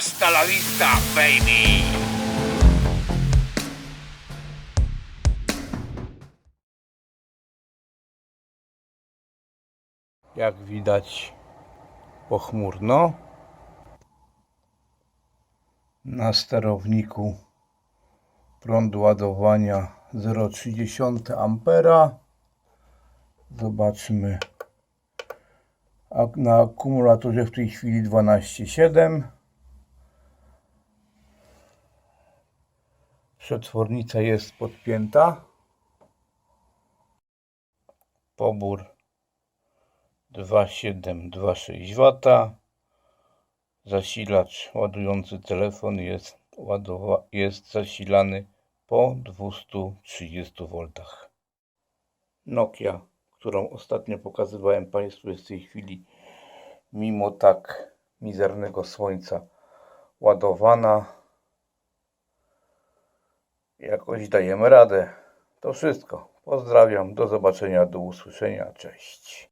Hasta la vista, baby! Jak widać pochmurno. Na sterowniku prąd ładowania 0,3 ampera. Zobaczmy. Ak- Na akumulatorze w tej chwili 12,7. Przetwornica jest podpięta. Pobór 2,726 W. Zasilacz ładujący telefon jest, ładowa- jest zasilany po 230 V. Nokia, którą ostatnio pokazywałem Państwu, jest w tej chwili, mimo tak mizernego słońca, ładowana. Jakoś dajemy radę. To wszystko. Pozdrawiam. Do zobaczenia, do usłyszenia. Cześć.